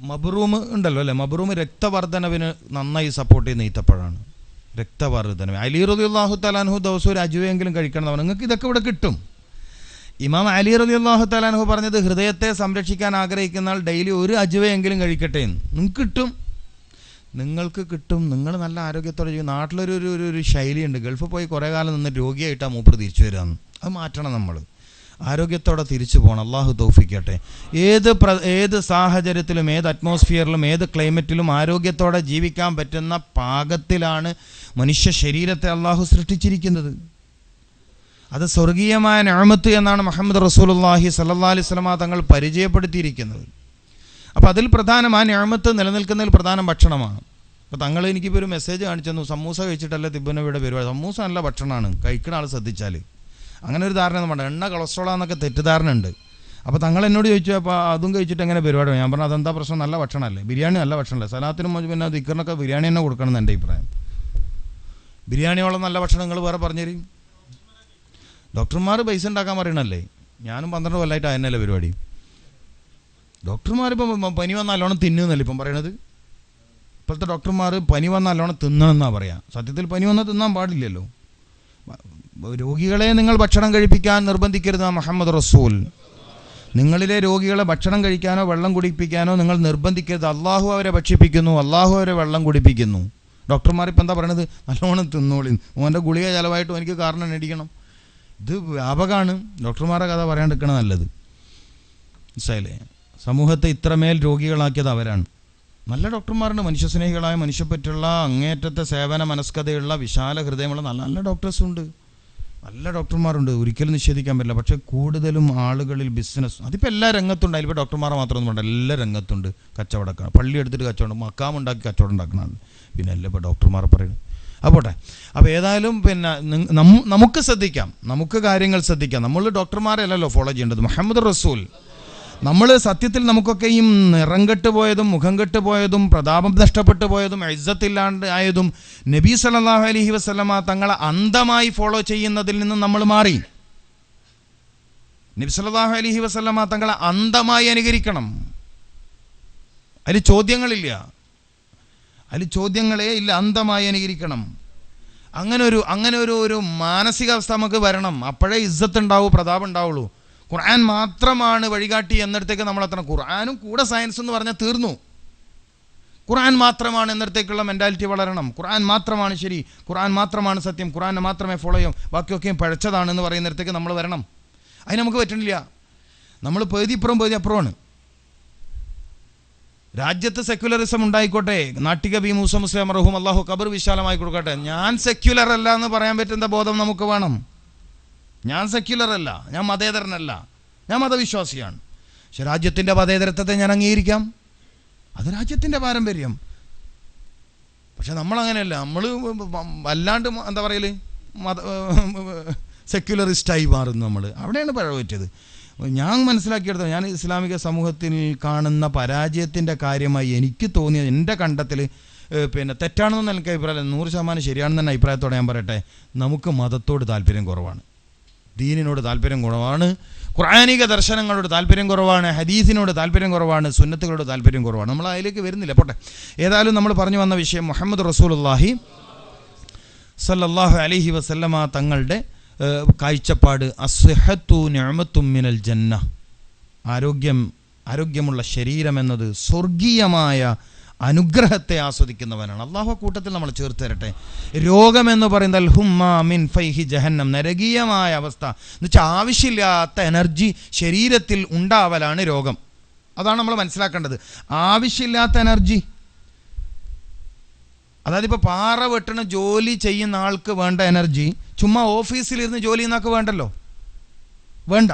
മബ്റൂം ഉണ്ടല്ലോ അല്ലേ? മബ്റൂം രക്തവർദ്ധനവിന് നന്നായി സപ്പോർട്ട് ചെയ്യുന്ന ഈത്തപ്പഴമാണ് രക്തവർദ്ധനവ്. അലി റബി അള്ളാഹു തലാൻഹു ദിവസം ഒരു അജുവെങ്കിലും കഴിക്കണം നിങ്ങൾക്ക് ഇതൊക്കെ ഇവിടെ കിട്ടും. ഇമാം അലി റബി അള്ളാഹു തലാൻഹു പറഞ്ഞത് ഹൃദയത്തെ സംരക്ഷിക്കാൻ ആഗ്രഹിക്കുന്ന ആൾ ഡെയിലി ഒരു അജുവയെങ്കിലും കഴിക്കട്ടെ എന്ന്. നിങ്ങൾക്ക് കിട്ടും. നിങ്ങൾക്ക് കിട്ടും. നിങ്ങൾ നല്ല ആരോഗ്യത്തോടെ ചെയ്യും നാട്ടിലൊരു ഒരു ഒരു ശൈലിയുണ്ട്. ഗൾഫിൽ പോയി കുറേ കാലം നിന്ന് രോഗിയായിട്ടാണ് മൂപ്പർ തിരിച്ചു വരാമെന്ന് അത് മാറ്റണം നമ്മൾ ആരോഗ്യത്തോടെ തിരിച്ചു പോകണം. അള്ളാഹു തൗഫിക്കട്ടെ ഏത് പ്ര ഏത് സാഹചര്യത്തിലും ഏത് അറ്റ്മോസ്ഫിയറിലും ഏത് ക്ലൈമറ്റിലും ആരോഗ്യത്തോടെ ജീവിക്കാൻ പറ്റുന്ന പാകത്തിലാണ് മനുഷ്യ ശരീരത്തെ അള്ളാഹു സൃഷ്ടിച്ചിരിക്കുന്നത്. അത് സ്വർഗീയമായ ഞാമത്ത് എന്നാണ് മുഹമ്മദ് റസൂലുള്ളാഹി സല്ലാ അലൈഹി വസല്ലമ തങ്ങൾ പരിചയപ്പെടുത്തിയിരിക്കുന്നത്. അപ്പോൾ അതിൽ പ്രധാനം ആ ഞാമത്ത് നിലനിൽക്കുന്നതിൽ പ്രധാനം ഭക്ഷണമാണ്. അപ്പോൾ തങ്ങൾ എനിക്കിപ്പോൾ ഒരു മെസ്സേജ് കാണിച്ചു തന്നു. സമൂസ കഴിച്ചിട്ടല്ല തിബുനവിയുടെ പരിപാടി. സമൂസ നല്ല ഭക്ഷണമാണ്. കഴിക്കുന്ന ആൾ ശ്രദ്ധിച്ചാൽ അങ്ങനെ ഒരു ധാരണ വേണ്ട. എണ്ണ കൊളസ്ട്രോളാന്നൊക്കെ തെറ്റിദ്ധാരണ ഉണ്ട് അപ്പോൾ തങ്ങൾ എന്നോട് ചോദിച്ചു അപ്പോൾ അതും കഴിച്ചിട്ട് എങ്ങനെ പരിപാടി? ഞാൻ പറഞ്ഞു അതെന്താ പ്രശ്നം? നല്ല ഭക്ഷണമല്ലേ? ബിരിയാണി നല്ല ഭക്ഷണമല്ലേ? സലാത്തിനും പിന്നെ ദിക്കറിനൊക്കെ ബിരിയാണി തന്നെ കൊടുക്കണം എന്ന് എന്റെ അഭിപ്രായം. ബിരിയാണിയോളം നല്ല ഭക്ഷണം നിങ്ങൾ വേറെ പറഞ്ഞുതരും ഡോക്ടർമാർ പൈസ ഉണ്ടാക്കാൻ പറയണല്ലേ? ഞാനും പന്ത്രണ്ട് കൊല്ലമായിട്ട് അതിനല്ലേ പരിപാടി. ഡോക്ടർമാർ ഇപ്പം പനി വന്ന നല്ലോണം തിന്നുന്നല്ലേ ഇപ്പം പറയണത്? ഇപ്പോഴത്തെ ഡോക്ടർമാർ പനി വന്ന നല്ലോണം തിന്നണമെന്നാണ് പറയാം. സത്യത്തിൽ പനി വന്നാൽ തിന്നാൻ പാടില്ലല്ലോ. രോഗികളെ നിങ്ങൾ ഭക്ഷണം കഴിപ്പിക്കാൻ നിർബന്ധിക്കരുത് മുഹമ്മദ് റസൂൽ. നിങ്ങളിലെ രോഗികളെ ഭക്ഷണം കഴിക്കാനോ വെള്ളം കുടിപ്പിക്കാനോ നിങ്ങൾ നിർബന്ധിക്കരുത്. അള്ളാഹു അവരെ ഭക്ഷിപ്പിക്കുന്നു അള്ളാഹു അവരെ വെള്ളം കുടിപ്പിക്കുന്നു. ഡോക്ടർമാർ ഇപ്പം എന്താ പറയണത്? നല്ലോണം തിന്നോളി. മോന്റെ ഗുളിക ചിലവായിട്ടും എനിക്ക് കാരണം അടിക്കണം ഇത് വ്യാപകമാണ് ഡോക്ടർമാരെ കഥ പറയാണ്ടിരിക്കണം നല്ലത്. മനസ്സിലായില്ലേ? സമൂഹത്തെ ഇത്രമേൽ രോഗികളാക്കിയത് അവരാണ്. നല്ല ഡോക്ടർമാരുണ്ട്. മനുഷ്യസ്നേഹികളായ മനുഷ്യപ്പറ്റുള്ള അങ്ങേറ്റത്തെ സേവന മനസ്കതയുള്ള വിശാല ഹൃദയമുള്ള നല്ല നല്ല ഡോക്ടേഴ്സും ഉണ്ട് നല്ല ഡോക്ടർമാരുണ്ട് ഒരിക്കലും നിഷേധിക്കാൻ പറ്റില്ല. പക്ഷേ കൂടുതലും ആളുകളിൽ ബിസിനസ് അതിപ്പോൾ എല്ലാ രംഗത്തുണ്ട് അതിലിപ്പോൾ ഡോക്ടർമാർ മാത്രമൊന്നും വേണ്ട എല്ലാ രംഗത്തുണ്ട് കച്ചവടക്കാണ് പള്ളി എടുത്തിട്ട് കച്ചവടം മക്കാം ഉണ്ടാക്കി കച്ചവടം ഉണ്ടാക്കണം പിന്നെ അല്ല ഇപ്പോൾ ഡോക്ടർമാർ പറയുന്നത് അപ്പോട്ടെ അപ്പോൾ ഏതായാലും പിന്നെ നമുക്ക് ശ്രദ്ധിക്കാം. നമുക്ക് കാര്യങ്ങൾ ശ്രദ്ധിക്കാം. നമ്മൾ ഡോക്ടർമാരെ അല്ലല്ലോ ഫോളോ ചെയ്യേണ്ടത്. മുഹമ്മദ് റസൂൽ. നമ്മൾ സത്യത്തിൽ നമുക്കൊക്കെയും നിറം കെട്ടുപോയതും മുഖം കെട്ടുപോയതും പ്രതാപം നഷ്ടപ്പെട്ടു പോയതും ഇജ്ജത്തില്ലാണ്ട് ആയതും നബി സല്ലല്ലാഹു അലഹി വസല്ലമ തങ്ങളെ അന്ധമായി ഫോളോ ചെയ്യുന്നതിൽ നിന്ന് നമ്മൾ മാറി. നബി സല്ലല്ലാഹു അലഹി വസ്ലമ തങ്ങളെ അന്ധമായി അനുകരിക്കണം. അതിൽ ചോദ്യങ്ങളില്ല. അതിൽ ചോദ്യങ്ങളേ ഇല്ല അന്ധമായി അനുകരിക്കണം. അങ്ങനെ ഒരു അങ്ങനെ ഒരു ഒരു മാനസികാവസ്ഥ നമുക്ക് വരണം. അപ്പോഴേ ഇജ്ജത്ത് ഉണ്ടാവൂ പ്രതാപം ഉണ്ടാവുള്ളൂ. ഖുർആൻ മാത്രമാണ് വഴികാട്ടി എന്നിടത്തേക്ക് നമ്മൾ എത്തണം. ഖുർആാനും കൂടെ സയൻസ് എന്ന് പറഞ്ഞാൽ തീർന്നു. ഖുർആൻ മാത്രമാണ് എന്നിടത്തേക്കുള്ള മെന്റാലിറ്റി വളരണം. ഖുർആൻ മാത്രമാണ് ശരി. ഖുർആൻ മാത്രമാണ് സത്യം. ഖുർആനെ മാത്രമേ ഫോളോ ചെയ്യും. ബാക്കിയൊക്കെയും പഴച്ചതാണെന്ന് പറയുന്നിടത്തേക്ക് നമ്മൾ വരണം. അതിന് നമുക്ക് പറ്റുന്നില്ല നമ്മൾ പേതിപ്പുറം പേതി അപ്പുറമാണ്. രാജ്യത്ത് സെക്യുലറിസം ഉണ്ടായിക്കോട്ടെ. നാട്ടിക ബി മൂസ മുസ്ലിം റഹൂം അള്ളാഹു കബർ വിശാലമായി കൊടുക്കട്ടെ. ഞാൻ സെക്യുലർ അല്ല എന്ന് പറയാൻ പറ്റുന്ന ബോധം നമുക്ക് വേണം. ഞാൻ സെക്യുലർ അല്ല ഞാൻ മതേതരനല്ല ഞാൻ മതവിശ്വാസിയാണ്. പക്ഷെ രാജ്യത്തിന്റെ മതേതരത്വത്തെ ഞാൻ അംഗീകരിക്കാം. അത് രാജ്യത്തിന്റെ പാരമ്പര്യം. പക്ഷെ നമ്മളങ്ങനെയല്ല നമ്മൾ വല്ലാണ്ട് എന്താ പറയൽ മത സെക്യുലറിസ്റ്റായി മാറുന്നു നമ്മൾ അവിടെയാണ് പഴവറ്റത് ഞാൻ മനസ്സിലാക്കിയെടുത്തത് ഞാൻ ഇസ്ലാമിക സമൂഹത്തിൽ കാണുന്ന പരാജയത്തിന്റെ കാര്യമായി എനിക്ക് തോന്നിയത് എന്റെ കണ്ടത്തിൽ പിന്നെ തെറ്റാണെന്നൊന്നും എനിക്ക് അഭിപ്രായം നൂറ് ശതമാനം ശരിയാണെന്ന് തന്നെ അഭിപ്രായത്തോടെ ഞാൻ പറയട്ടെ. നമുക്ക് മതത്തോട് താല്പര്യം കുറവാണ്. ദീനിനോട് താല്പര്യം കുറവാണ്. ഖുർആാനിക ദർശനങ്ങളോട് താല്പര്യം കുറവാണ്. ഹദീസിനോട് താല്പര്യം കുറവാണ്. സുന്നത്തുകളോട് താല്പര്യം കുറവാണ്. നമ്മൾ അതിലേക്ക് വരുന്നില്ല. പോട്ടെ. ഏതായാലും നമ്മൾ പറഞ്ഞു വന്ന വിഷയം മുഹമ്മദ് റസൂലുള്ളാഹി സല്ലല്ലാഹു അലഹി വസല്ലമ തങ്ങളുടെ കാഴ്ചപ്പാട്. അസ്ഹത്തു നിഅമത്തും മിനൽ ജന്ന. ആരോഗ്യം ആരോഗ്യമുള്ള ശരീരം എന്നത് സ്വർഗീയമായ അനുഗ്രഹത്തെ ആസ്വദിക്കുന്നവനാണ്. അള്ളാഹു കൂട്ടത്തിൽ നമ്മൾ ചേർത്ത് തരട്ടെ. രോഗമെന്ന് പറയുന്നത് ഹുമ്മ മിൻ ഫൈഹി ജഹന്നം. നരകീയമായ അവസ്ഥ. എന്ന് വെച്ചാൽ ആവശ്യമില്ലാത്ത എനർജി ശരീരത്തിൽ ഉണ്ടാവലാണ് രോഗം. അതാണ് നമ്മൾ മനസ്സിലാക്കേണ്ടത്. ആവശ്യമില്ലാത്ത എനർജി. അതായത് ഇപ്പോൾ പാറ വെട്ടണ ജോലി ചെയ്യുന്ന ആൾക്ക് വേണ്ട എനർജി ചുമ്മാ ഓഫീസിലിരുന്ന് ജോലി ചെയ്യുന്നൊക്കെ വേണ്ടല്ലോ? വേണ്ട.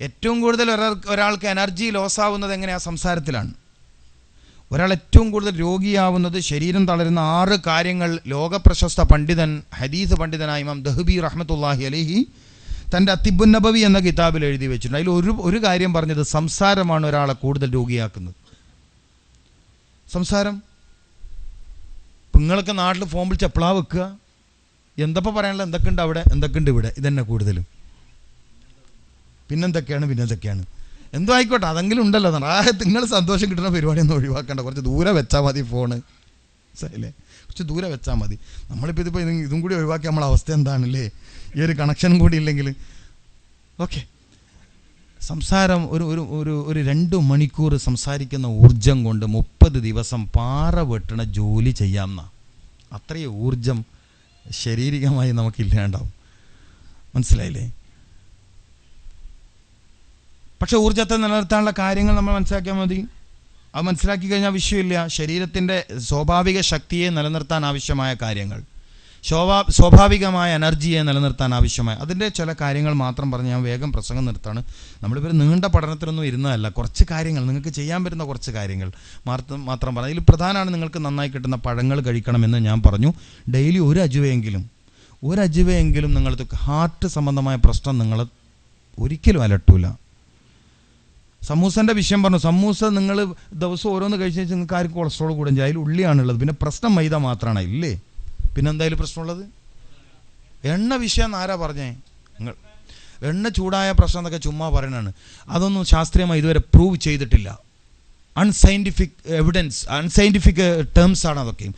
ഏറ്റവും കൂടുതൽ ഒരാൾ ഒരാൾക്ക് എനർജി ലോസ് ആവുന്നത് എങ്ങനെയാണ് സംസാരത്തിലാണ്. ഒരാൾ ഏറ്റവും കൂടുതൽ രോഗിയാവുന്നത് ശരീരം തളരുന്ന ആറ് കാര്യങ്ങൾ ലോകപ്രശസ്ത പണ്ഡിതൻ ഹദീസ് പണ്ഡിതനായ ഇമാം ദഹബി റഹ്മത്തുല്ലാഹി അലഹി തന്റെ അത്തിബുൻ നബവി എന്ന കിതാബിൽ എഴുതി വെച്ചിട്ടുണ്ട്. അതിൽ ഒരു ഒരു കാര്യം പറഞ്ഞത് സംസാരമാണ് ഒരാളെ കൂടുതൽ രോഗിയാക്കുന്നത്. സംസാരം? നിങ്ങളൊക്കെ നാട്ടിൽ ഫോൺ വിളിച്ച് എപ്പോഴാ വെക്കുക? എന്തപ്പോൾ പറയാനുള്ള എന്തൊക്കെ ഉണ്ട് അവിടെ? എന്തൊക്കെ ഉണ്ട് ഇവിടെ? ഇതന്നെ കൂടുതലും. പിന്നെന്തൊക്കെയാണ്? പിന്നെന്തൊക്കെയാണ്? എന്തോ ആയിക്കോട്ടെ അതെങ്കിലും ഉണ്ടല്ലോ. റാഹത്ത് നിങ്ങൾ സന്തോഷം കിട്ടുന്ന പരിപാടിയൊന്നും ഒഴിവാക്കണ്ട. കുറച്ച് ദൂരെ വെച്ചാൽ മതി ഫോണ്. അല്ലേ കുറച്ച് ദൂരെ വെച്ചാൽ മതി. നമ്മളിപ്പോൾ ഇതിപ്പോൾ ഇത് ഇതും കൂടി ഒഴിവാക്കി നമ്മളെ അവസ്ഥ എന്താണല്ലേ? ഈ ഒരു കണക്ഷൻ കൂടി ഇല്ലെങ്കിൽ. ഓക്കെ സംസാരം ഒരു ഒരു ഒരു ഒരു രണ്ട് മണിക്കൂർ സംസാരിക്കുന്ന ഊർജം കൊണ്ട് മുപ്പത് ദിവസം പാറ വെട്ടണ ജോലി ചെയ്യാമെന്ന അത്രയും ഊർജം ശാരീരികമായി നമുക്കില്ലാണ്ടാവും. മനസ്സിലായില്ലേ? പക്ഷെ ഊർജത്തെ നിലനിർത്താനുള്ള കാര്യങ്ങൾ നമ്മൾ മനസ്സിലാക്കിയാൽ മതി. അത് മനസ്സിലാക്കി കഴിഞ്ഞാൽ വിഷയമില്ല. ശരീരത്തിന്റെ സ്വാഭാവിക ശക്തിയെ നിലനിർത്താൻ ആവശ്യമായ കാര്യങ്ങൾ. ശോഭാ സ്വാഭാവികമായ എനർജിയെ നിലനിർത്താൻ ആവശ്യമായ. അതിന്റെ ചില കാര്യങ്ങൾ മാത്രം പറഞ്ഞ് ഞാൻ വേഗം പ്രസംഗം നിർത്താണ്. നമ്മളിപ്പോൾ നീണ്ട പഠനത്തിനൊന്നും ഇരുന്നതല്ല. കുറച്ച് കാര്യങ്ങൾ നിങ്ങൾക്ക് ചെയ്യാൻ പറ്റുന്ന കുറച്ച് കാര്യങ്ങൾ മാത്രം മാത്രം പറഞ്ഞു ഇതിൽ പ്രധാനമാണ് നിങ്ങൾക്ക് നന്നായി കിട്ടുന്ന പഴങ്ങൾ കഴിക്കണമെന്ന് ഞാൻ പറഞ്ഞു. ഡെയിലി ഒരു അജുവയെങ്കിലും ഒരു അജുവയെങ്കിലും നിങ്ങൾക്ക് ഹാർട്ട് സംബന്ധമായ പ്രശ്നം നിങ്ങൾ ഒരിക്കലും അലട്ടൂല. സമൂസന്റെ വിഷയം പറഞ്ഞു. സമൂസ നിങ്ങൾ ദിവസം ഓരോന്ന് കഴിച്ച് നിങ്ങൾക്ക് ആർക്കും കൊളസ്ട്രോൾ കൂടും. അതിൽ ഉള്ളിയാണുള്ളത്. പിന്നെ പ്രശ്നം മൈദ മാത്രമാണ്. ഇല്ലേ? പിന്നെ എന്തായാലും പ്രശ്നമുള്ളത്? എണ്ണ വിഷയം ആരാ പറഞ്ഞേ? നിങ്ങൾ. എണ്ണ ചൂടായ പ്രശ്നം എന്നൊക്കെ ചുമ്മാ പറയണാണ് അതൊന്നും ശാസ്ത്രീയമായി ഇതുവരെ പ്രൂവ് ചെയ്തിട്ടില്ല. അൺസയന്റിഫിക് എവിഡൻസ് അൺസയന്റിഫിക് ടേംസ് ആണ് അതൊക്കെ.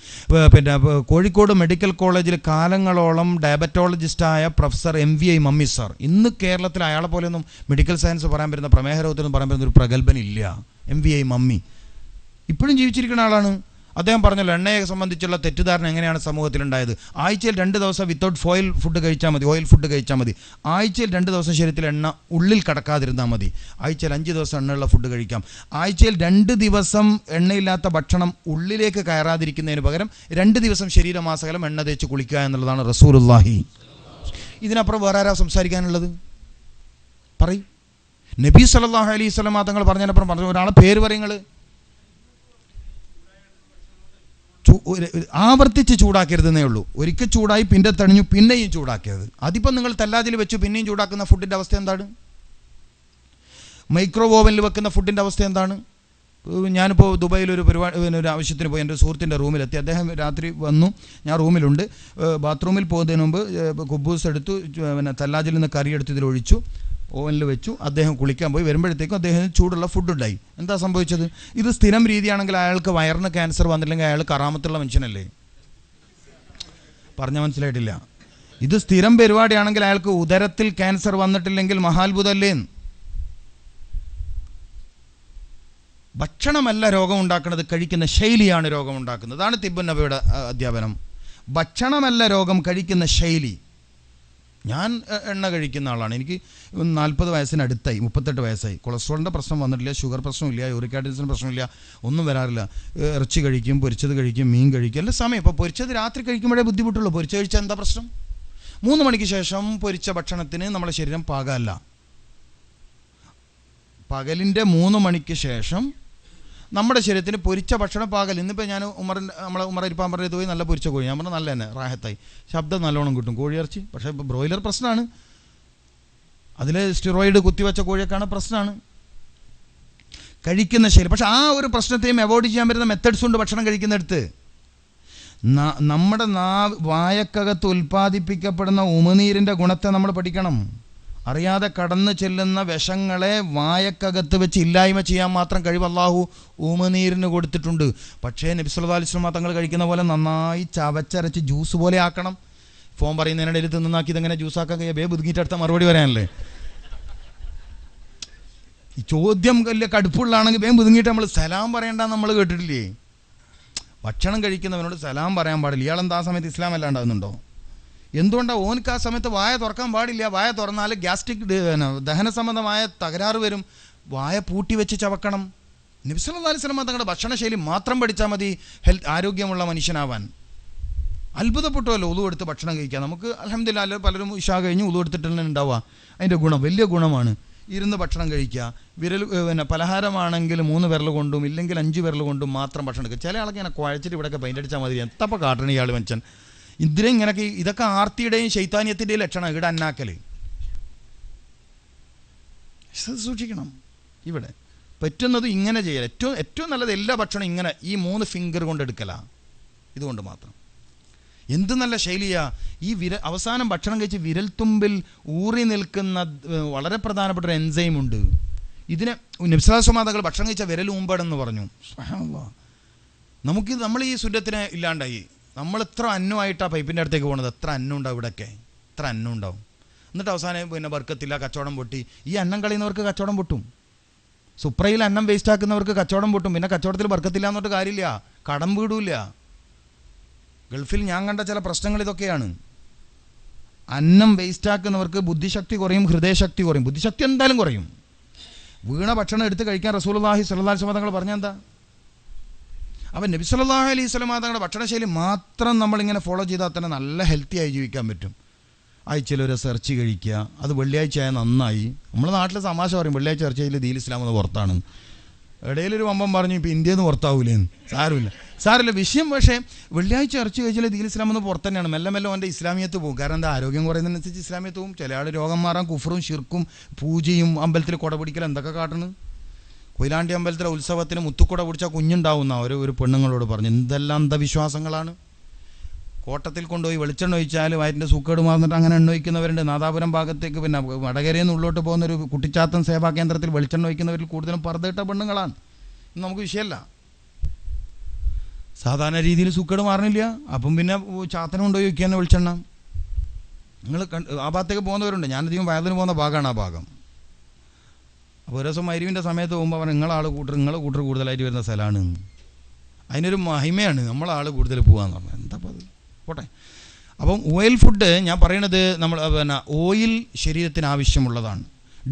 പിന്നെ കോഴിക്കോട് മെഡിക്കൽ കോളേജിൽ കാലങ്ങളോളം ഡയബറ്റോളജിസ്റ്റായ professor M V I Mammi sir ഇന്ന് കേരളത്തിൽ അയാളെ പോലെയൊന്നും മെഡിക്കൽ സയൻസ് പറയാൻ പറ്റുന്ന പ്രമേഹ രോഗത്തിനൊന്നും പറയാൻ പറ്റുന്ന ഒരു പ്രഗത്ഭനില്ല. M V I Mammi. ഇപ്പോഴും ജീവിച്ചിരിക്കുന്ന ആളാണ്. അദ്ദേഹം പറഞ്ഞല്ലോ എണ്ണയെ സംബന്ധിച്ചുള്ള തെറ്റിദ്ധാരണ എങ്ങനെയാണ് സമൂഹത്തിലുണ്ടായത്? ആഴ്ചയിൽ രണ്ട് ദിവസം വിത്തൗട്ട് ഫോയിൽ ഫുഡ് കഴിച്ചാൽ മതി ഓയിൽ ഫുഡ് കഴിച്ചാൽ മതി. ആഴ്ചയിൽ രണ്ട് ദിവസം ശരീരത്തിൽ എണ്ണ ഉള്ളിൽ കടക്കാതിരുന്നാൽ മതി. ആഴ്ചയിൽ അഞ്ച് ദിവസം എണ്ണയുള്ള ഫുഡ് കഴിക്കാം. ആഴ്ചയിൽ രണ്ട് ദിവസം എണ്ണയില്ലാത്ത ഭക്ഷണം ഉള്ളിലേക്ക് കയറാതിരിക്കുന്നതിന് പകരം രണ്ട് ദിവസം ശരീരമാസകലം എണ്ണ തേച്ച് കുളിക്കുക എന്നുള്ളതാണ് റസൂലുല്ലാഹി ഇതിനപ്പുറം വേറെ ആരാ സംസാരിക്കാനുള്ളത്? പറയും. നബി സല്ലല്ലാഹു അലൈഹി സ്വലമാ തങ്ങൾ പറഞ്ഞതിനപ്പുറം പറഞ്ഞു ഒരാളെ പേര് പറയുങ്ങൾ ചൂ- ഒരു- ഒരു- ആവർത്തിച്ച് ചൂടാക്കരുതെന്നേ ഉള്ളൂ. ഒരിക്കൽ ചൂടായി പിന്നെ തണിഞ്ഞു പിന്നെയും ചൂടാക്കരുത്. അതിപ്പം നിങ്ങൾ തല്ലാതിൽ വെച്ച് പിന്നെയും ചൂടാക്കുന്ന ഫുഡിന്റെ അവസ്ഥ എന്താണ്? മൈക്രോ ഓവനിൽ വെക്കുന്ന ഫുഡിന്റെ അവസ്ഥ എന്താണ്? ഞാനിപ്പോൾ ദുബായിൽ ഒരു പരിപാടി ഒരു ആവശ്യത്തിന് പോയി എന്റെ സുഹൃത്തിന്റെ റൂമിലെത്തി. അദ്ദേഹം രാത്രി വന്നു ഞാൻ റൂമിലുണ്ട്. ബാത്റൂമിൽ പോകുന്നതിന് മുമ്പ് കുബൂസ് എടുത്തു പിന്നെ തല്ലാജിൽ നിന്ന് കറി എടുത്ത് ഇതിൽ ഒഴിച്ചു ഓവനിൽ വെച്ചു. അദ്ദേഹം കുളിക്കാൻ പോയി. വരുമ്പോഴത്തേക്കും അദ്ദേഹത്തിന് ചൂടുള്ള ഫുഡ് ഉണ്ടായി. എന്താ സംഭവിച്ചത്? ഇത് സ്ഥിരം രീതിയാണെങ്കിൽ അയാൾക്ക് വയറിന് ക്യാൻസർ വന്നില്ലെങ്കിൽ അയാൾ കറാമത്തുള്ള മനുഷ്യനല്ലേ? പറഞ്ഞ മനസ്സിലായിട്ടില്ല. ഇത് സ്ഥിരം പരിപാടിയാണെങ്കിൽ അയാൾക്ക് ഉദരത്തിൽ ക്യാൻസർ വന്നിട്ടില്ലെങ്കിൽ മഹാത്ഭുതമല്ലേ? ഭക്ഷണമല്ല രോഗം ഉണ്ടാക്കുന്നത് കഴിക്കുന്ന ശൈലിയാണ് രോഗം ഉണ്ടാക്കുന്നത് അതാണ് തിബുൻ നബിയുടെ അധ്യാപനം. ഭക്ഷണമല്ല രോഗം കഴിക്കുന്ന ശൈലി. ഞാൻ എണ്ണ കഴിക്കുന്ന ആളാണ്. എനിക്ക് നാൽപ്പത് വയസ്സിന് അടുത്തായി മുപ്പത്തെട്ട് വയസ്സായി. കൊളസ്ട്രോളിന്റെ പ്രശ്നം വന്നിട്ടില്ല ഷുഗർ പ്രശ്നമില്ല യൂറിക് പ്രശ്നമില്ല ഒന്നും വരാറില്ല. ഇറച്ചി കഴിക്കും പൊരിച്ചത് കഴിക്കും മീൻ കഴിക്കും അല്ല സമയം. ഇപ്പോൾ പൊരിച്ചത് രാത്രി കഴിക്കുമ്പോഴേ ബുദ്ധിമുട്ടുള്ളൂ. പൊരിച്ച കഴിച്ചാൽ എന്താ പ്രശ്നം? മൂന്ന് മണിക്ക് ശേഷം പൊരിച്ച ഭക്ഷണത്തിന് നമ്മുടെ ശരീരം പാകമല്ല പകലിന്റെ മൂന്ന് മണിക്ക് ശേഷം നമ്മുടെ ശരീരത്തിന് പൊരിച്ച ഭക്ഷണം പാകൽ ഇന്നിപ്പോൾ ഞാൻ ഉമർ നമ്മളെ ഉമർ ഇരിപ്പാൻ പറഞ്ഞത് പോയി നല്ല പൊരിച്ച കോഴി. ഞാൻ പറഞ്ഞാൽ നല്ല തന്നെ റാഹത്തായി. ശബ്ദം നല്ലോണം കിട്ടും കോഴിയിറച്ചി. പക്ഷേ ഇപ്പോൾ ബ്രോയിലർ പ്രശ്നമാണ് അതിൽ സ്റ്റിറോയിഡ് കുത്തിവെച്ച കോഴിയൊക്കെയാണ് പ്രശ്നമാണ് കഴിക്കുന്ന ശൈലി പക്ഷെ ആ ഒരു പ്രശ്നത്തെയും അവോയ്ഡ് ചെയ്യാൻ പറ്റുന്ന മെത്തേഡ്സ് ഉണ്ട് ഭക്ഷണം കഴിക്കുന്നിടത്ത്. നമ്മുടെ നാ വായക്കകത്ത് ഉൽപ്പാദിപ്പിക്കപ്പെടുന്ന ഉമിനീരിന്റെ ഗുണത്തെ നമ്മൾ പഠിക്കണം. അറിയാതെ കടന്നു ചെല്ലുന്ന വിഷങ്ങളെ വായക്കകത്ത് വെച്ച് ഇല്ലായ്മ ചെയ്യാൻ മാത്രം കഴിവ് അള്ളാഹു ഊമനീരിന് കൊടുത്തിട്ടുണ്ട്. പക്ഷേ നബിസ്വല്ലാ അലിസ്ലാം തങ്ങൾ കഴിക്കുന്ന പോലെ നന്നായി ചവച്ചരച്ച് ജ്യൂസ് പോലെ ആക്കണം. ഫോൺ പറയുന്നതിനിടയിൽ തിന്നാക്കി ഇതെങ്ങനെ ജ്യൂസാക്കാൻ കഴിയാ ബേ ബുദ്ധിങ്ങിട്ട് അടുത്ത മറുപടി പറയാനല്ലേ? ഈ ചോദ്യം വലിയ കടുപ്പുള്ളാണെങ്കിൽ വേഗം ബുദ്ധിങ്ങിട്ട് നമ്മൾ സലാം പറയണ്ട നമ്മൾ കേട്ടിട്ടില്ലേ? ഭക്ഷണം കഴിക്കുന്നവനോട് സലാം പറയാൻ പാടില്ല. ഇയാളെന്താ ആ സമയത്ത് ഇസ്ലാം അല്ലാണ്ടാവുന്നുണ്ടോ എന്തുകൊണ്ടാണ് ഓനക്ക് ആ സമയത്ത് വായ തുറക്കാൻ പാടില്ല? വായ തുറന്നാൽ ഗ്യാസ്ട്രിക് ദഹന സംബന്ധമായ തകരാറ് വരും. വായ പൂട്ടി വെച്ച് ചവക്കണം. നബിസ്വല്ലാ സ്വലമ തങ്ങളുടെ ഭക്ഷണശൈലി മാത്രം പഠിച്ചാൽ മതി ഹെൽത്ത് ആരോഗ്യമുള്ള മനുഷ്യനാവാൻ. അത്ഭുതപ്പെട്ടുമല്ലോ ഉളു എടുത്ത് ഭക്ഷണം കഴിക്കുക നമുക്ക് അലഹമില്ല പലരും ഇഷാ കഴിഞ്ഞ് ഉളു എടുത്തിട്ട് ഉണ്ടാവുക. അതിന്റെ ഗുണം വലിയ ഗുണമാണ് ഇരുന്ന് ഭക്ഷണം കഴിക്കുക. വിരൽ പിന്നെ പലഹാരമാണെങ്കിൽ മൂന്ന് വിരൽ കൊണ്ടും ഇല്ലെങ്കിൽ അഞ്ച് വിരൽ കൊണ്ടും മാത്രം ഭക്ഷണം എടുക്കുക ചില ആളൊക്കെ ഇങ്ങനെ കുഴച്ചിട്ട് ഇവിടെയൊക്കെ പെയിന്റ് അടിച്ചാൽ മതി. എത്തപ്പോൾ കാട്ടണ ഇയാൾ മനുഷ്യൻ. ഇതിനെ ഇങ്ങനെ ഇതൊക്കെ ആർത്തിയുടെയും ശൈത്താന്യത്തിന്റെയും ലക്ഷണം. ഇവിടെ അന്നാക്കൽ സൂക്ഷിക്കണം. ഇവിടെ. പറ്റുന്നത് ഇങ്ങനെ ചെയ്യൽ ഏറ്റവും ഏറ്റവും നല്ലത് എല്ലാ ഭക്ഷണം ഇങ്ങനെ ഈ മൂന്ന് ഫിംഗർ കൊണ്ട് എടുക്കലാണ് ഇതുകൊണ്ട് മാത്രം. എന്ത് നല്ല ശൈലിയാ. ഈ വിര അവസാനം ഭക്ഷണം കഴിച്ച് വിരൽത്തുമ്പിൽ ഊറി നിൽക്കുന്ന വളരെ പ്രധാനപ്പെട്ട ഒരു എൻസൈം ഉണ്ട്. ഇതിനെ നിബ്സാസമാതകൾ ഭക്ഷണം കഴിച്ച വിരൽ ഊമ്പടെന്ന് പറഞ്ഞു. നമുക്കിത് നമ്മൾ ഈ സുരത്തിനെ ഇല്ലാണ്ടായി. നമ്മൾ എത്ര അന്നുമായിട്ടാണ് പൈപ്പിന്റെ അടുത്തേക്ക് പോകുന്നത് എത്ര അന്നുണ്ടാവും ഇവിടെയൊക്കെ എത്ര അന്നുണ്ടാവും എന്നിട്ട് അവസാനം പിന്നെ വർക്കത്തില്ല കച്ചവടം പൊട്ടി. ഈ അന്നം കളയുന്നവർക്ക് കച്ചവടം പൊട്ടും. സുപ്രയിൽ അന്നം വേസ്റ്റ് ആക്കുന്നവർക്ക് കച്ചവടം പൊട്ടും. പിന്നെ കച്ചവടത്തിൽ വർക്കത്തില്ല എന്നിട്ട് കാര്യമില്ല. കടം വീടില്ല. ഗൾഫിൽ ഞാൻ കണ്ട ചില പ്രശ്നങ്ങൾ ഇതൊക്കെയാണ്. അന്നം വേസ്റ്റ് ആക്കുന്നവർക്ക് ബുദ്ധിശക്തി കുറയും ഹൃദയശക്തി കുറയും. ബുദ്ധിശക്തി എന്തായാലും കുറയും. വീണ ഭക്ഷണം എടുത്ത് കഴിക്കാൻ റസൂൽ അള്ളാഹി അലൈഹി വസല്ലം തങ്ങൾ പറഞ്ഞെന്താ അപ്പം നബി സല്ലല്ലാഹു അലൈഹി സ്വലം തങ്ങളുടെ ഭക്ഷണശൈലി മാത്രം നമ്മളിങ്ങനെ ഫോളോ ചെയ്താൽ തന്നെ നല്ല ഹെൽത്തി ആയി ജീവിക്കാൻ പറ്റും. ആഴ്ചയിൽ ഒരു സെർച്ച് കഴിക്കുക അത് വെള്ളിയാഴ്ച ആയാൽ നന്നായി. നമ്മുടെ നാട്ടിൽ തമാശ പറയും വെള്ളിയാഴ്ച സെർച്ച് ചെയ്യൽ ദീൽ ഇസ്ലാം എന്ന് പുറത്താണ്. ഇടയിലൊരു വമ്പം പറഞ്ഞു ഇപ്പോൾ ഇന്ത്യയിൽ നിന്ന് പുറത്താവൂലേന്ന് സാരമില്ല. സാരമില്ല. വിഷയം പക്ഷേ വെള്ളിയാഴ്ച ചർച്ച കഴിച്ചാൽ ദീൽ ഇസ്ലാം എന്ന് പുറത്ത് തന്നെയാണ്. മെല്ലെ മെല്ലെ അവന്റെ ഇസ്ലാമിയത്ത് പോകും. കാരണം എന്താ? ആരോഗ്യം കുറയുന്നതിനനുസരിച്ച് ഇസ്ലാമിയത്ത് പോകും. ചില ആൾ രോഗം മാറാൻ കുഫറും ശിർക്കും പൂജയും അമ്പലത്തിൽ കുട പിടിക്കൽ എന്തൊക്കെ കാട്ടണ്? കൊയിലാണ്ടി അമ്പലത്തിലെ ഉത്സവത്തിന് മുത്തുക്കുട പിടിച്ച കുഞ്ഞുണ്ടാവുന്ന ഒരു ഒരു പെണ്ണുങ്ങളോട് പറഞ്ഞു എന്തെല്ലാം അന്ധവിശ്വാസങ്ങളാണ്. കോട്ടത്തിൽ കൊണ്ടുപോയി വെളിച്ചെണ്ണ ഒഴിച്ചാൽ വയറ്റിന്റെ സൂക്കേട് മാറുന്നിട്ട് അങ്ങനെ എണ്ണ ഒഴിക്കുന്നവരുണ്ട്. നാദാപുരം ഭാഗത്തേക്ക് പിന്നെ വടകരയിൽ നിന്ന് ഉള്ളോട്ട് പോകുന്ന ഒരു കുട്ടിച്ചാത്തൻ സേവാ കേന്ദ്രത്തിൽ വെളിച്ചെണ്ണ ഒഴിക്കുന്നവരിൽ കൂടുതലും പർദ്ദയിട്ട പെണ്ണുങ്ങളാണ്. നമുക്ക് വിഷയമല്ല. സാധാരണ രീതിയിൽ സൂക്കേട് മാറണില്ല. അപ്പം പിന്നെ ചാത്തനം കൊണ്ടുപോയി തന്നെ വെളിച്ചെണ്ണ. നിങ്ങൾ ആ ഭാഗത്തേക്ക് പോകുന്നവരുണ്ട്. ഞാനധികം വയതിന് പോകുന്ന ഭാഗമാണ് ആ ഭാഗം. അപ്പോൾ ഒരു ദിവസം മരുവിന്റെ സമയത്ത് പോകുമ്പോൾ പറഞ്ഞു നിങ്ങളാൾ കൂട്ടർ നിങ്ങളെ കൂട്ടർ കൂടുതലായിട്ട് വരുന്ന സ്ഥലമാണ് അതിനൊരു മഹിമയാണ് നമ്മളാൾ കൂടുതൽ പോകാന്ന് പറഞ്ഞു എന്താ അപ്പോൾ അത്? പോട്ടെ. അപ്പം ഓയിൽ ഫുഡ് ഞാൻ പറയണത് നമ്മൾ പിന്നെ ഓയിൽ ശരീരത്തിന് ആവശ്യമുള്ളതാണ്.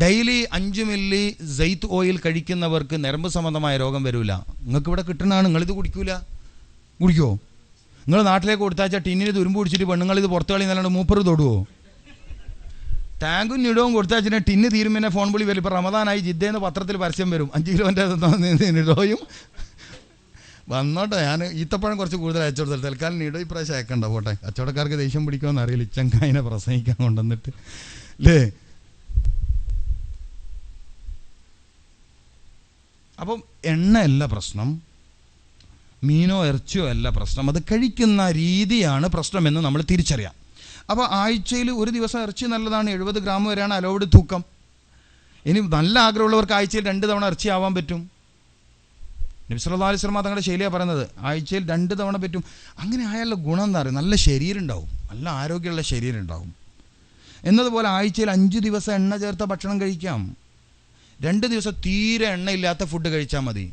ഡെയിലി അഞ്ച് മില്ലി ജെയ്ത്ത് ഓയിൽ കഴിക്കുന്നവർക്ക് നരമ്പ് സംബന്ധമായ രോഗം വരില്ല നിങ്ങൾക്ക് ഇവിടെ കിട്ടണതാണ് നിങ്ങളിത് കുടിക്കൂല. കുടിക്കുമോ നിങ്ങൾ നാട്ടിലേക്ക് കൊടുത്താച്ചാൽ ടിന്നിന് തുരുമ്പ് പിടിച്ചിട്ട് പെണ്ണുങ്ങളിത് പുറത്ത് കളി നല്ലാണ്ട് മൂപ്പർ തൊടുവോ? ടാങ്കും നിടവും കൊടുത്താൽ വെച്ചാൽ ടിന്ന് തീരും പിന്നെ ഫോൺ വിളി വരും. ഇപ്പോൾ റമദാനായി ജിദ്ദേന്ന് പത്രത്തിൽ പരസ്യം വരും. അഞ്ച് കിലോന്റെ നിടോയും വന്നോട്ടെ ഞാൻ ഈത്തപ്പഴം കുറച്ച് കൂടുതൽ അയച്ചു കൊടുത്തത് തൽക്കാലം നിടോ ഇപ്രാവശ്യം അയക്കണ്ട പോട്ടെ. കച്ചവടക്കാർക്ക് ദേഷ്യം പിടിക്കുമെന്ന് അറിയില്ല ഇച്ചങ്കായനെ പ്രസംഗിക്കാൻ കൊണ്ടുവന്നിട്ട്. അല്ലേ അപ്പം എണ്ണയല്ല പ്രശ്നം. മീനോ ഇറച്ചിയോ അല്ല പ്രശ്നം. അത് കഴിക്കുന്ന രീതിയാണ് പ്രശ്നമെന്ന് നമ്മൾ തിരിച്ചറിയാം. അപ്പോൾ ആഴ്ചയിൽ ഒരു ദിവസം ഇറച്ചി നല്ലതാണ് എഴുപത് ഗ്രാം വരെയാണ് അലോവഡ് തൂക്കം. ഇനി നല്ല ആഗ്രഹമുള്ളവർക്ക് ആഴ്ചയിൽ രണ്ട് തവണ ഇറച്ചി ആവാൻ പറ്റും. നബിസ്വല്ലാ അലൈഹി തങ്ങളുടെ ശൈലിയാണ് പറയുന്നത് ആഴ്ചയിൽ രണ്ട് തവണ പറ്റും. അങ്ങനെ ആയാലുള്ള ഗുണം എന്താ പറയുക നല്ല ശരീരം ഉണ്ടാവും നല്ല ആരോഗ്യമുള്ള ശരീരം ഉണ്ടാവും എന്നതുപോലെ ആഴ്ചയിൽ അഞ്ച് ദിവസം എണ്ണ ചേർത്ത ഭക്ഷണം കഴിക്കാം. രണ്ട് ദിവസം തീരെ എണ്ണയില്ലാത്ത ഫുഡ് കഴിച്ചാൽ മതി.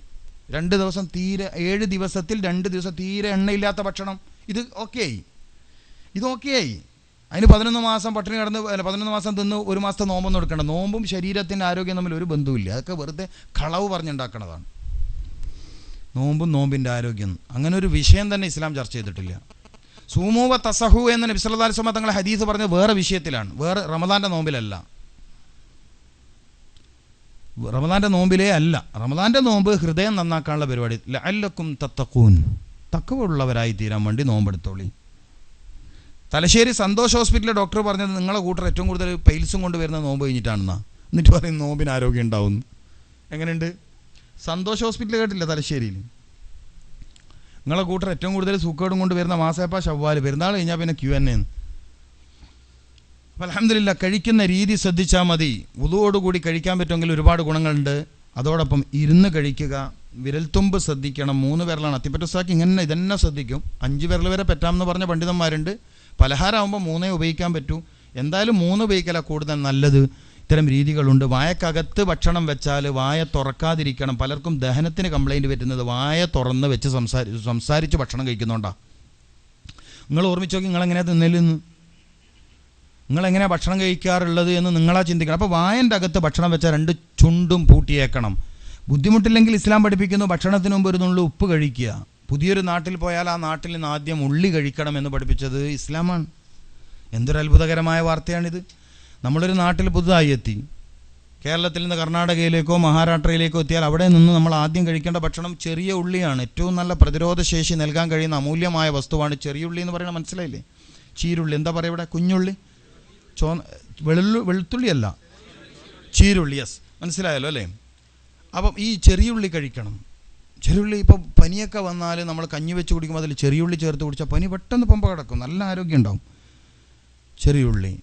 രണ്ട് ദിവസം തീരെ ഏഴ് ദിവസത്തിൽ രണ്ട് ദിവസം തീരെ എണ്ണയില്ലാത്ത ഭക്ഷണം. ഇത് ഓക്കെ ആയി. ഇത് ഓക്കെ ആയി. അതിന് പതിനൊന്ന് മാസം പട്ടിണി കിടന്ന് അല്ല പതിനൊന്ന് മാസം തിന്ന് ഒരു മാസത്തെ നോമ്പൊന്നും എടുക്കണം നോമ്പും ശരീരത്തിന്റെ ആരോഗ്യം തമ്മിൽ ഒരു ബന്ധവുമില്ല. അതൊക്കെ വെറുതെ കളവ് പറഞ്ഞുണ്ടാക്കണതാണ്. നോമ്പും നോമ്പിന്റെ ആരോഗ്യം. അങ്ങനെ ഒരു വിഷയം തന്നെ ഇസ്ലാം ചർച്ച ചെയ്തിട്ടില്ല. സൂമൂവ തസഹു എന്ന നബി സല്ലല്ലാഹു അലൈഹി വസല്ലം തങ്ങളെ ഹദീസ് പറഞ്ഞത് വേറെ വിഷയത്തിലാണ്. വേറെ റമദാന്റെ നോമ്പിലല്ല. റമദാന്റെ നോമ്പിലേ അല്ല. റമദാന്റെ നോമ്പ് ഹൃദയം നന്നാക്കാനുള്ള പരിപാടി. അല്ലക്കും തത്തക്കൂൻ തക്കവുള്ളവരായി തീരാൻ വേണ്ടി നോമ്പെടുത്തോളി. തലശ്ശേരി സന്തോഷ് ഹോസ്പിറ്റലിലെ ഡോക്ടർ പറഞ്ഞത് നിങ്ങളെ കൂട്ടർ ഏറ്റവും കൂടുതൽ പെയിൽസും കൊണ്ട് വരുന്ന നോമ്പ് കഴിഞ്ഞിട്ടാണെന്നാ. എന്നിട്ട് പറയും നോമ്പിന് ആരോഗ്യം ഉണ്ടാവും എങ്ങനെയുണ്ട്? സന്തോഷ് ഹോസ്പിറ്റൽ കേട്ടില്ല തലശ്ശേരിയിൽ? നിങ്ങളെ കൂട്ടർ ഏറ്റവും കൂടുതൽ സൂക്കേടും കൊണ്ട് വരുന്ന മാസേപ്പ ഷവ്വാൽ പെരുന്നാൾ കഴിഞ്ഞാൽ പിന്നെ ക്യു എൻ എന്ന്. അപ്പം അലഹമില്ല കഴിക്കുന്ന രീതി ശ്രദ്ധിച്ചാൽ മതി. ഉതുവോടുകൂടി കഴിക്കാൻ പറ്റുമെങ്കിൽ ഒരുപാട് ഗുണങ്ങളുണ്ട്. അതോടൊപ്പം ഇരുന്ന് കഴിക്കുക വിരൽത്തുമ്പ് ശ്രദ്ധിക്കണം. മൂന്ന് വിരലാണ്. അത്തിപ്പറ്റുസാക്കി ഇങ്ങനെ ഇതന്നെ ശ്രദ്ധിക്കും. അഞ്ച് വിരൽ വരെ പറ്റാമെന്ന് പറഞ്ഞ പണ്ഡിതന്മാരുണ്ട്. പലഹാരമാകുമ്പോൾ മൂന്നേ ഉപയോഗിക്കാൻ പറ്റൂ. എന്തായാലും മൂന്ന് ഉപയോഗിക്കല കൂടുതൽ നല്ലത്. ഇത്തരം രീതികളുണ്ട്. വായക്കകത്ത് ഭക്ഷണം വെച്ചാൽ വായ തുറക്കാതിരിക്കണം. പലർക്കും ദഹനത്തിന് കംപ്ലൈന്റ് പറ്റുന്നത് വായ തുറന്ന് വെച്ച് സംസാരി സംസാരിച്ച് ഭക്ഷണം കഴിക്കുന്നുണ്ടാണ് നിങ്ങൾ ഓർമ്മിച്ച് നോക്കി നിങ്ങളെങ്ങനെ തിന്നലെന്ന്. നിങ്ങളെങ്ങനെയാണ് ഭക്ഷണം കഴിക്കാറുള്ളത് എന്ന് നിങ്ങളാ ചിന്തിക്കണം. അപ്പോൾ വായന്റെ അകത്ത് ഭക്ഷണം വെച്ചാൽ രണ്ട് ചുണ്ടും പൂട്ടിയേക്കണം. ബുദ്ധിമുട്ടില്ലെങ്കിൽ ഇസ്ലാം പഠിപ്പിക്കുന്നു ഭക്ഷണത്തിന് മുമ്പ് ഒരു നുള്ളു ഉപ്പ് കഴിക്കുക. പുതിയൊരു നാട്ടിൽ പോയാൽ ആ നാട്ടിൽ നിന്ന് ആദ്യം ഉള്ളി കഴിക്കണം എന്ന് പഠിപ്പിച്ചത് ഇസ്ലാമാണ്. എന്തൊരു അത്ഭുതകരമായ വാർത്തയാണിത്. നമ്മളൊരു നാട്ടിൽ പുതുതായി എത്തി. കേരളത്തിൽ നിന്ന് കർണാടകയിലേക്കോ മഹാരാഷ്ട്രയിലേക്കോ എത്തിയാൽ അവിടെ നിന്ന് നമ്മൾ ആദ്യം കഴിക്കേണ്ട ഭക്ഷണം ചെറിയ ഉള്ളിയാണ്. ഏറ്റവും നല്ല പ്രതിരോധ ശേഷി നൽകാൻ കഴിയുന്ന അമൂല്യമായ വസ്തുവാണ് ചെറിയ ഉള്ളി എന്ന് പറയുന്നത് മനസ്സിലായില്ലേ? ചീരുള്ളി. എന്താ പറയുക ഇവിടെ? കുഞ്ഞുള്ളി? ചോ വെളുള്ളു വെളുത്തുള്ളിയല്ല. ചീരുള്ളി യെസ് മനസ്സിലായല്ലോ അല്ലേ? അപ്പം ഈ ചെറിയ ഉള്ളി കഴിക്കണം. ചെറിയുള്ളി ഇപ്പോൾ പനിയൊക്കെ വന്നാൽ നമ്മൾ കഞ്ഞി വെച്ച് കുടിക്കുമ്പോൾ അതിൽ ചെറിയുള്ളി ചേർത്ത് കുടിച്ചാൽ പനി പെട്ടെന്ന് പമ്പ കിടക്കും. നല്ല ആരോഗ്യം ഉണ്ടാവും ചെറിയുള്ളി.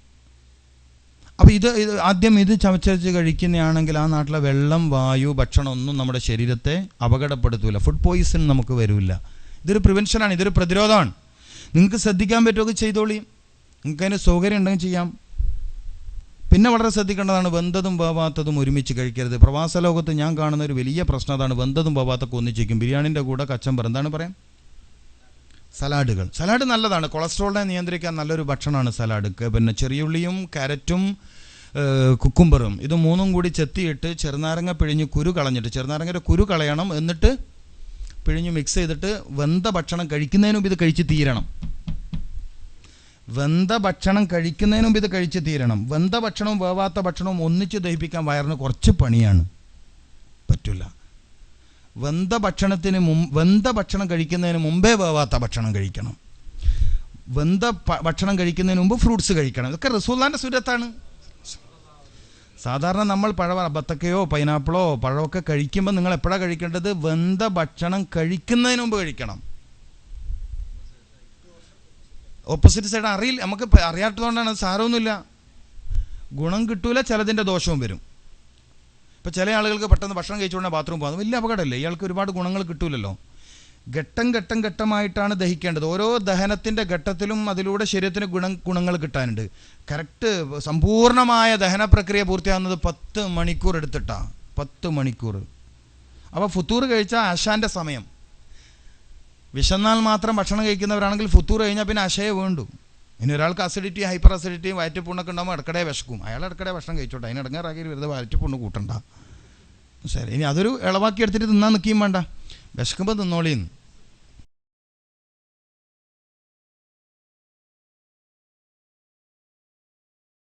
അപ്പോൾ ഇത് ഇത് ആദ്യം ഇത് ചവച്ചരച്ച് കഴിക്കുന്നതാണെങ്കിൽ ആ നാട്ടിലെ വെള്ളം വായു ഭക്ഷണം ഒന്നും നമ്മുടെ ശരീരത്തെ അപകടപ്പെടുത്തൂല. ഫുഡ് പോയിസൺ നമുക്ക് വരില്ല ഇതൊരു പ്രിവെൻഷനാണ് ഇതൊരു പ്രതിരോധമാണ്. നിങ്ങൾക്ക് ശ്രദ്ധിക്കാൻ പറ്റുമൊക്കെ ചെയ്തോളി. നിങ്ങൾക്ക് അതിന് സൗകര്യം ഉണ്ടെങ്കിൽ ചെയ്യാം. പിന്നെ വളരെ ശ്രദ്ധിക്കേണ്ടതാണ് വെന്തതും വേവാത്തതും ഒരുമിച്ച് കഴിക്കരുത്. പ്രവാസ ലോകത്ത് ഞാൻ കാണുന്ന ഒരു വലിയ പ്രശ്നം അതാണ് വെന്തതും വേവാത്തൊക്കെ ഒന്നിച്ചിരിക്കും ബിരിയാണിന്റെ കൂടെ കച്ചമ്പർ എന്താണ് പറയാം? സലാഡുകൾ. സലാഡ് നല്ലതാണ്. കൊളസ്ട്രോളിനെ നിയന്ത്രിക്കാൻ നല്ലൊരു ഭക്ഷണമാണ് സലാഡ്. പിന്നെ ചെറിയുള്ളിയും ക്യാരറ്റും ഏഹ്, കുക്കുംബറും. ഇത് മൂന്നും കൂടി ചെത്തിയിട്ട് ചെറുനാരങ്ങ പിഴിഞ്ഞ് കുരു കളഞ്ഞിട്ട് ചെറുനാരങ്ങയുടെ കുരു കളയണം എന്നിട്ട് പിഴിഞ്ഞ് മിക്സ് ചെയ്തിട്ട് വെന്ത ഭക്ഷണം കഴിക്കുന്നതിന് ഇത് കഴിച്ച് തീരണം. വെന്ത ഭക്ഷണം കഴിക്കുന്നതിന് മുമ്പ് ഇത് കഴിച്ച് തീരണം. വെന്ത ഭക്ഷണവും വേവാത്ത ഭക്ഷണവും ഒന്നിച്ച് ദഹിപ്പിക്കാൻ വയറിന് കുറച്ച് പണിയാണ്. പറ്റില്ല വെന്ത ഭക്ഷണത്തിന് മുമ്പ് വെന്ത ഭക്ഷണം കഴിക്കുന്നതിന് മുമ്പേ വേവാത്ത ഭക്ഷണം കഴിക്കണം. വെന്ത ഭക്ഷണം കഴിക്കുന്നതിന് മുമ്പ് ഫ്രൂട്ട്സ് കഴിക്കണം. ഇതൊക്കെ റസൂല്ലാന്റെ സുരത്താണ് സാധാരണ നമ്മൾ പഴ ബത്തക്കയോ പൈനാപ്പിളോ പഴമൊക്കെ കഴിക്കുമ്പോൾ നിങ്ങൾ എപ്പോഴാണ് കഴിക്കേണ്ടത്? വെന്ത ഭക്ഷണം കഴിക്കുന്നതിന് മുമ്പ് കഴിക്കണം. ഓപ്പോസിറ്റ് സൈഡ് അറിയില്ല. നമുക്ക് അറിയാത്തതുകൊണ്ടാണ് അത് സാരമൊന്നുമില്ല. ഗുണം കിട്ടൂല ചിലതിന്റെ ദോഷവും വരും. ഇപ്പോൾ ചില ആളുകൾക്ക് പെട്ടെന്ന് ഭക്ഷണം കഴിച്ചുകൊണ്ട് ബാത്റൂം പോകുന്നത് വലിയ അപകടമല്ലേ? ഇയാൾക്ക് ഒരുപാട് ഗുണങ്ങൾ കിട്ടൂലല്ലോ. ഘട്ടം ഘട്ടം ഘട്ടമായിട്ടാണ് ദഹിക്കേണ്ടത്. ഓരോ ദഹനത്തിന്റെ ഘട്ടത്തിലും അതിലൂടെ ശരീരത്തിന് ഗുണം ഗുണങ്ങൾ കിട്ടാനുണ്ട്. കറക്റ്റ് സമ്പൂർണമായ ദഹന പ്രക്രിയ പൂർത്തിയാകുന്നത് പത്ത് മണിക്കൂർ എടുത്തിട്ടാണ് പത്ത് മണിക്കൂർ. അപ്പോൾ ഫുത്തൂർ കഴിച്ചാൽ ആശാന്റെ സമയം. വിശന്നാൽ മാത്രം ഭക്ഷണം കഴിക്കുന്നവരാണെങ്കിൽ ഫുത്തൂർ കഴിഞ്ഞാൽ പിന്നെ അശയെ വേണ്ടു. ഇനി ഒരാൾക്ക് അസിഡിറ്റി ഹൈപ്പർ അസിഡിറ്റി വയറ്റുപുണ്ണൊക്കെ ഉണ്ടാകുമ്പോൾ ഇടക്കടെ വിശക്കും. അയാൾ ഇടക്കടെ ഭക്ഷണം കഴിച്ചോട്ടെ. അതിന് ഇടങ്ങാറാക്കി വെറുതെ വയറ്റുപുണ്ണ് കൂട്ടണ്ട. ശരി ഇനി അതൊരു ഇളവാക്കി എടുത്തിട്ട് തിന്നാൻ നിൽക്കുകയും വേണ്ട. വിശക്കുമ്പോൾ തിന്നോളിന്ന്.